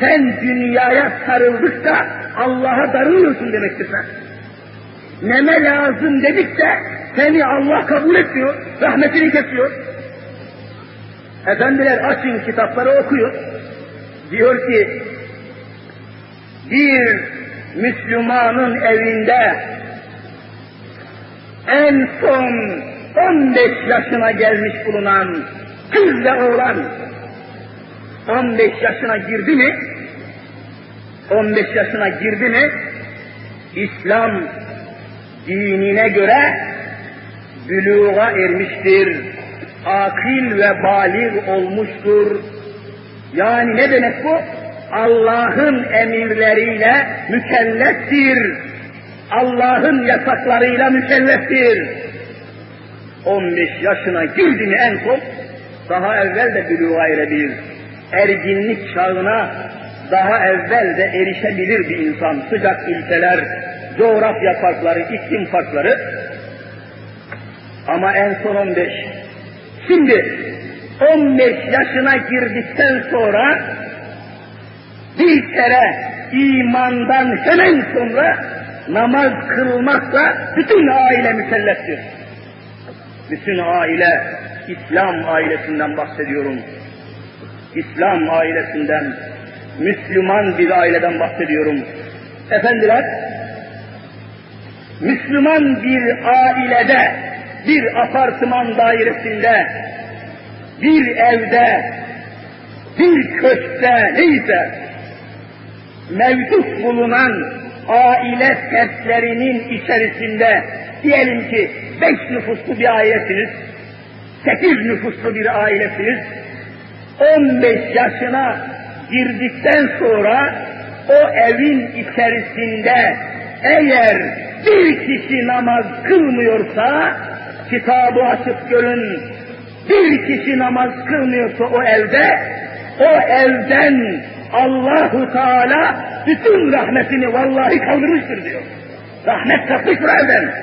Sen dünyaya sarıldıkça Allah'a darılıyorsun demektir sen. Neme lazım dedikçe seni Allah kabul etmiyor, rahmetini kesiyor. Efendiler açın kitapları okuyun. Diyor ki bir Müslümanın evinde en son 15 yaşına gelmiş bulunan kız ve oğlan 15 yaşına girdi mi 15 yaşına girdi mi İslam dinine göre büluğa ermiştir. Akil ve balik olmuştur. Yani ne demek bu? Allah'ın emirleriyle mükelleftir. Allah'ın yasaklarıyla mükelleftir. 15 yaşına girdi mi en son daha evvel de büluğa erebilir. Erginlik çağına daha evvel de erişebilir bir insan. Sıcak ülkeler, coğrafya farkları, iklim farkları. Ama en son 15. Şimdi 15 yaşına girdikten sonra bir kere imandan hemen sonra namaz kılmakla bütün aile mükelleftir. Bütün aile, İslam ailesinden bahsediyorum. İslam ailesinden, Müslüman bir aileden bahsediyorum. Efendiler, Müslüman bir ailede, bir apartman dairesinde, bir evde, bir köşkte neyse mevcut bulunan aile fertlerinin içerisinde diyelim ki beş nüfuslu bir ailesiniz, sekiz nüfuslu bir ailesiniz, on beş yaşına girdikten sonra o evin içerisinde eğer bir kişi namaz kılmıyorsa kitabı açıp görün bir kişi namaz kılmıyorsa o evde o evden Allahu Teala bütün rahmetini vallahi kaldırmıştır diyor. Rahmet kalkmıştır evden.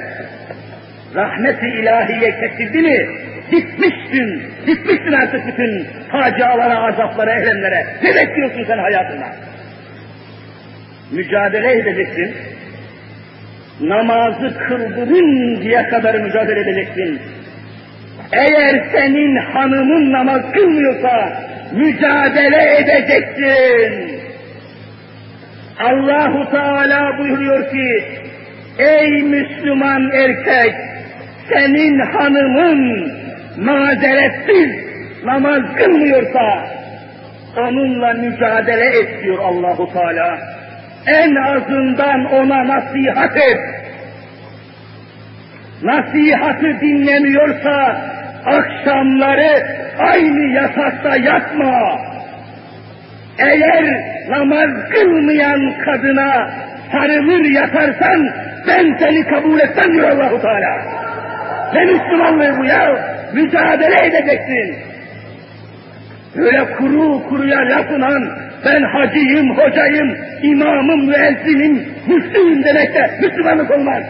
Rahmeti ilahiye kesildi mi gitmişsin, gitmişsin artık bütün facialara, azaplara, eylemlere. Ne bekliyorsun sen hayatında? Mücadele edeceksin. Namazı kıldırıncaya kadar mücadele edeceksin. Eğer senin hanımın namaz kılmıyorsa mücadele edeceksin. Allahu Teala buyuruyor ki, ey Müslüman erkek, senin hanımın mazeretsiz namaz kılmıyorsa onunla mücadele et diyor Allahu Teala. En azından ona nasihat et. Nasihatı dinlemiyorsa akşamları aynı yatakta yatma. Eğer namaz kılmayan kadına sarılır yatarsan ben seni kabul etmem diyor Allahu Teala. Ne Müslümanlığı bu ya? Mücadele edeceksin. Böyle kuru kuruya lafınan ben hacıyım, hocayım, imamım, müezzinim, müslümüm demekte Müslümanlık olmaz.